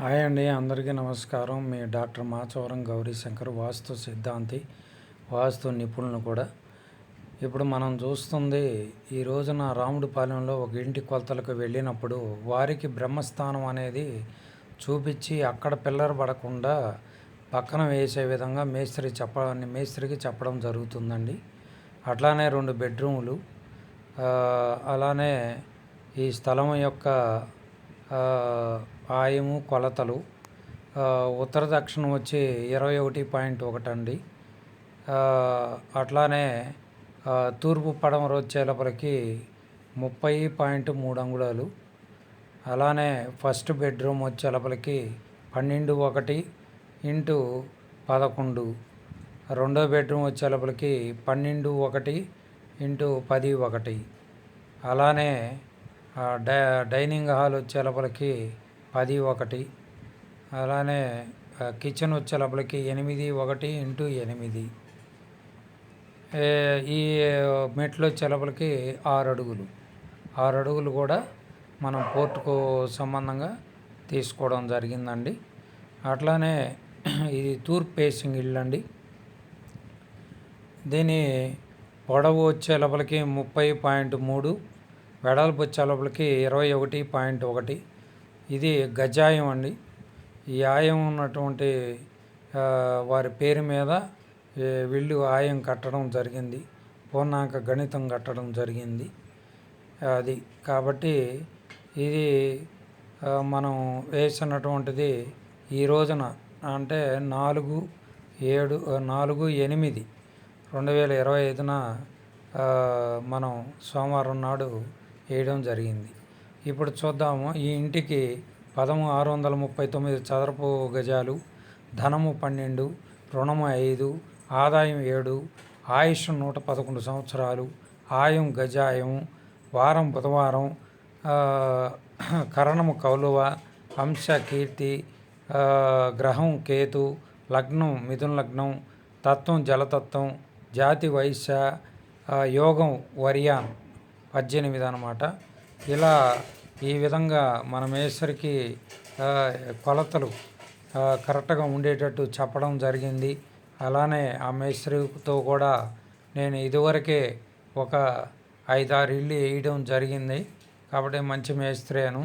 Hi అండి అందరికీ నమస్కారం. మీ డాక్టర్ మాచవరం గౌరీ శంకర్ వాస్తు సిద్ధాంతి వాస్తు నిపుణులు కూడా. ఇప్పుడు మనం చూస్తుంది ఈ రోజున రాముడిపాలెంలో ఒక ఇంటి కొలతలకు వెళ్ళినప్పుడు వారికి బ్రహ్మస్థానం అనేది చూపించి అక్కడ పిల్లర్ పడకుండా పక్కన వేసే విధంగా మేస్త్రి చెప్ప మేస్త్రికి చెప్పడం జరుగుతుందండి. అట్లానే రెండు బెడ్రూములు అలానే ఈ స్థలం యొక్క ఆయము కొలతలు. ఉత్తర దక్షిణం వచ్చి ఇరవై ఒకటి పాయింట్ ఒకటి అండి. అట్లానే తూర్పు పడమర వచ్చేటప్పటికి ముప్పై పాయింట్ మూడు అంగుళాలు. అలానే ఫస్ట్ బెడ్రూమ్ వచ్చేటప్పటికి పన్నెండు ఒకటి ఇంటూ పదకొండు. రెండో బెడ్రూమ్ వచ్చేటప్పటికి పన్నెండు ఒకటి ఇంటూ పది ఒకటి. అలానే డై డైనింగ్ హాల్ వచ్చే లోపలికి పది ఒకటి అలానే కిచెన్ వచ్చే లోపలికి ఎనిమిది ఒకటి ఇంటూ ఎనిమిది. ఈ మెట్లు వచ్చే లోపలికి ఆరు అడుగులు. ఆరు అడుగులు కూడా మనం పోర్టుకు సంబంధంగా తీసుకోవడం జరిగిందండి. అట్లానే ఇది తూర్పు ఫేసింగ్ ఇల్లు అండి. దీని పొడవు వచ్చే లోపలికి ముప్పై పాయింట్ మూడు వెడల్పు వచ్చే లోపలికి ఇరవై ఒకటి పాయింట్ ఒకటి. ఇది గజాయం అండి. ఈ ఆయం ఉన్నటువంటి వారి పేరు మీద వీళ్ళు ఆయం కట్టడం జరిగింది. పూర్ణాంక గణితం కట్టడం జరిగింది. అది కాబట్టి ఇది మనం వేసినటువంటిది ఈ రోజున అంటే నాలుగు ఏడు నాలుగు ఎనిమిది. రెండు వేల ఇరవై ఐదున మనం సోమవారం నాడు వేయడం జరిగింది. ఇప్పుడు చూద్దాము. ఈ ఇంటికి పదము ఆరు వందల ముప్పై తొమ్మిది చదరపు గజాలు ధనము పన్నెండు రుణము ఐదు ఆదాయం ఏడు ఆయుష్ నూట పదకొండు సంవత్సరాలు ఆయం గజాయం వారం బుధవారం కరణము కౌలువ అంశ కీర్తి గ్రహం కేతు లగ్నం మిథున లగ్నం తత్వం జలతత్వం జాతి వైశ్య యోగం వర్యాన్ పద్దెనిమిది అనమాట ఇలా ఈ విధంగా మన వేసరికి కొలతలు కరెక్ట్గా ఉండేటట్టు చెప్పడం జరిగింది. అలానే ఆ మేస్త్రితో కూడా నేను ఇదివరకే ఒక ఐదారు ఇల్లు వేయడం జరిగింది. కాబట్టి మంచి మేస్త్రేను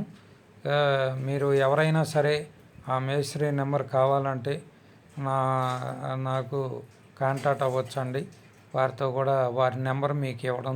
మీరు ఎవరైనా సరే ఆ మేస్త్రి నెంబర్ కావాలంటే నా నాకు కాంటాక్ట్ అవ్వచ్చండి. వారితో కూడా వారి నెంబర్ మీకు ఇవ్వడం